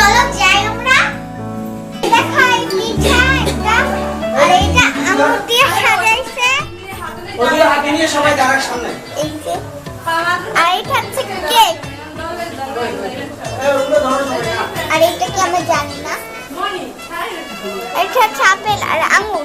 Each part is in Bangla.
চলো যাই আমরা। দেখো এই পিঠা এটা। আর এটা আঙুর দিয়ে সাজাইছে। ওগুলো হাতে নিয়ে সবাই দাঁড়াক সামনে। এই যে। আর এটা হচ্ছে কেক আর এটা কি আমি জানি না? এটা ছাপেল আর আঙুর।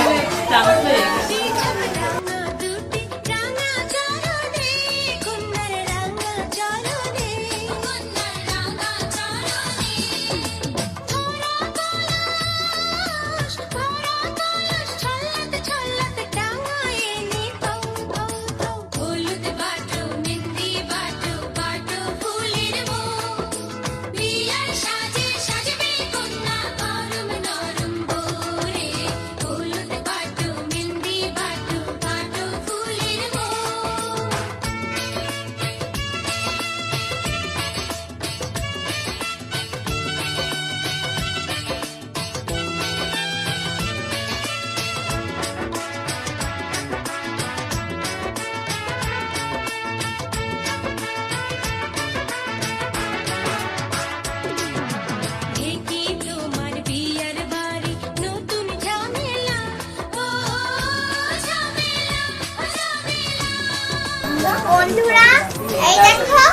বন্ধুরা এই দেখো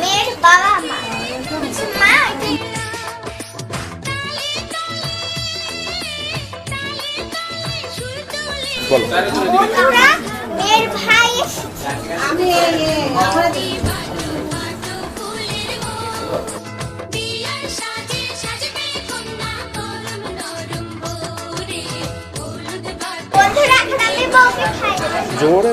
মেয়ের বাবা মা। বন্ধুরা মেয়ের ভাই জোরে।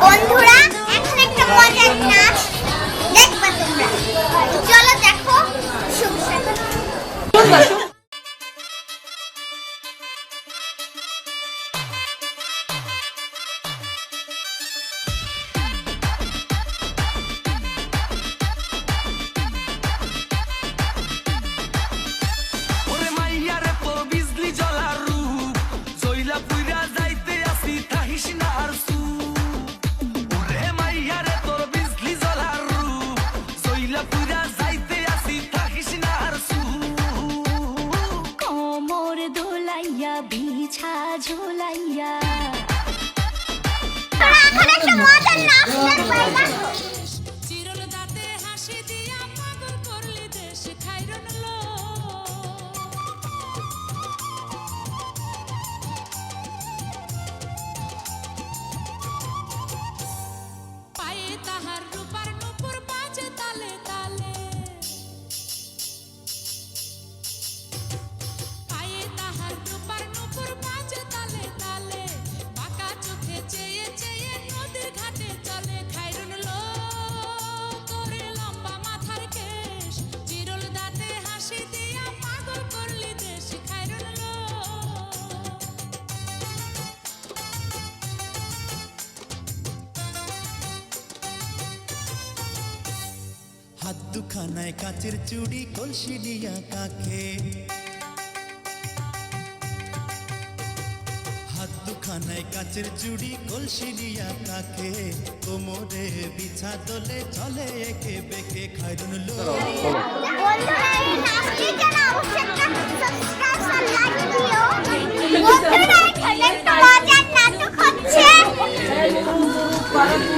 বন্ধুরা এখন একটা মজার নাচ একটা মজার নাস্তার পাইলাম দুখানায় কাচের চুড়ি কলসি দিয়া কাকে? হাত দুখানায় কাচের চুড়ি কলসি দিয়া কাকে? কোমরে বিছা দলে চলে একে বেকে খাইরুন লো বন্ধুরা